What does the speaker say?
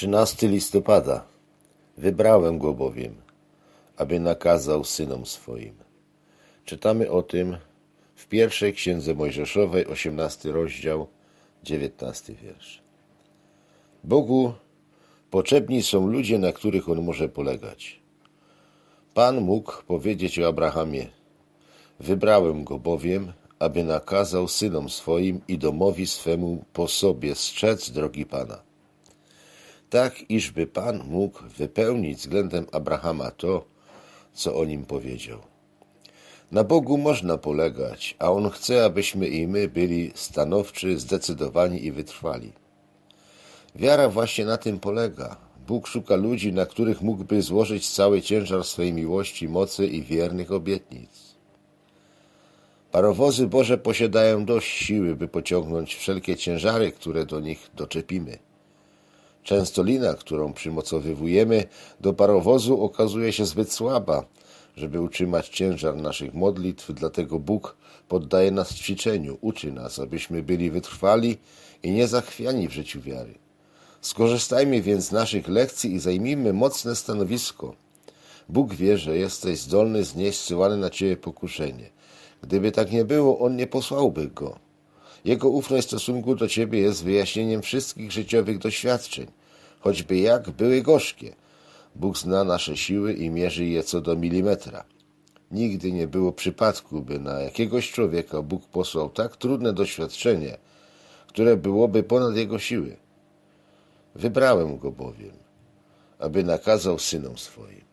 13 listopada. Wybrałem go bowiem, aby nakazał synom swoim. Czytamy o tym w pierwszej księdze Mojżeszowej, 18 rozdział, 19 wiersz. Bogu potrzebni są ludzie, na których on może polegać. Pan mógł powiedzieć o Abrahamie: Wybrałem go bowiem, aby nakazał synom swoim i domowi swemu po sobie strzec drogi Pana. Tak, iżby Pan mógł wypełnić względem Abrahama to, co o nim powiedział. Na Bogu można polegać, a On chce, abyśmy i my byli stanowczy, zdecydowani i wytrwali. Wiara właśnie na tym polega. Bóg szuka ludzi, na których mógłby złożyć cały ciężar swej miłości, mocy i wiernych obietnic. Parowozy Boże posiadają dość siły, by pociągnąć wszelkie ciężary, które do nich doczepimy. Często lina, którą przymocowywujemy do parowozu, okazuje się zbyt słaba, żeby utrzymać ciężar naszych modlitw, dlatego Bóg poddaje nas ćwiczeniu, uczy nas, abyśmy byli wytrwali i niezachwiani w życiu wiary. Skorzystajmy więc z naszych lekcji i zajmijmy mocne stanowisko. Bóg wie, że jesteś zdolny znieść zsyłane na ciebie pokuszenie. Gdyby tak nie było, On nie posłałby go. Jego ufność w stosunku do ciebie jest wyjaśnieniem wszystkich życiowych doświadczeń, choćby jak były gorzkie. Bóg zna nasze siły i mierzy je co do milimetra. Nigdy nie było przypadku, by na jakiegoś człowieka Bóg posłał tak trudne doświadczenie, które byłoby ponad jego siły. Wybrałem go bowiem, aby nakazał synom swoim.